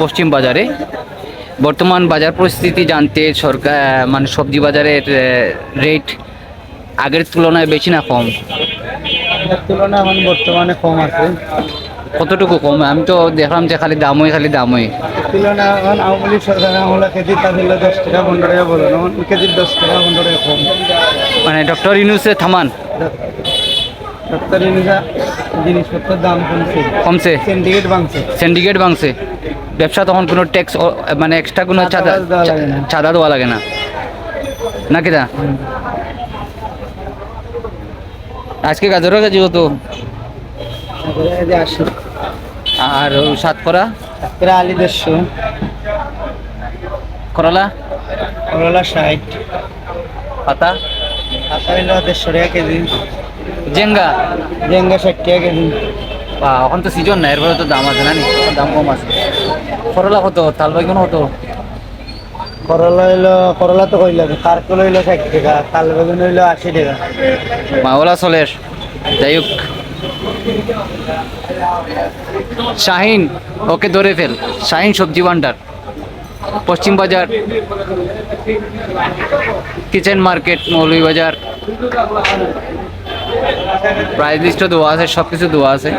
পশ্চিম বাজারে। বর্তমান বাজার পরিস্থিতি জানতে সরকার মানে সবজি বাজারের রেট আগের তুলনায় বেশি না কম? তুলনায় এখন বর্তমানে কম আছে। কতটুকু কম? আমি তো দেখলাম যে খালি দামই খালি দামই। এখন আওয়ামী লীগ সরকার কেজি দশ টাকা পনেরো টাকা বলুন এখন কেজি দশ টাকা পনেরো টাকা কম। মানে ডক্টর ইউনুসে থামান? ডক্টর ইনুজা জিনিসপত্রের দাম কমছে। কমছে? সিন্ডিকেট ভাঙছে সিন্ডিকেট ভাঙছে ব্যবসা তখন কোনো ট্যাক্স মানে এক্সট্রা কোনো চাঁদা চাঁদা দেওয়া লাগে না। নাকি দা আজকে গাজরের কাজ আশি। আর সাত করা তারপরে আলি দেড়শো। করলা? করলা ষাট। পাতা? হইল দেড়শো টাকা কেজি। জেঙ্গা জেঙ্গা ষাট টাকা কেজি। এখন তো সিজন না এরপরে তো দাম আছে না দাম কম আছে। করলা কত? তাল বেগুন কত? করলা হইল করলা তো কইলো কারকুল হইল ষাট টাকা কাল বেগুন হইল আশি টাকা। মাওলা চলের যাই হোক। শাহিন ওকে ধরে ফেল। শাহিন সবজি ভান্ডার পশ্চিম বাজার কিচেন মার্কেট মৌলভীবাজার। প্রাইস লিস্টও দেওয়া আছে সব কিছু দেওয়া আছে।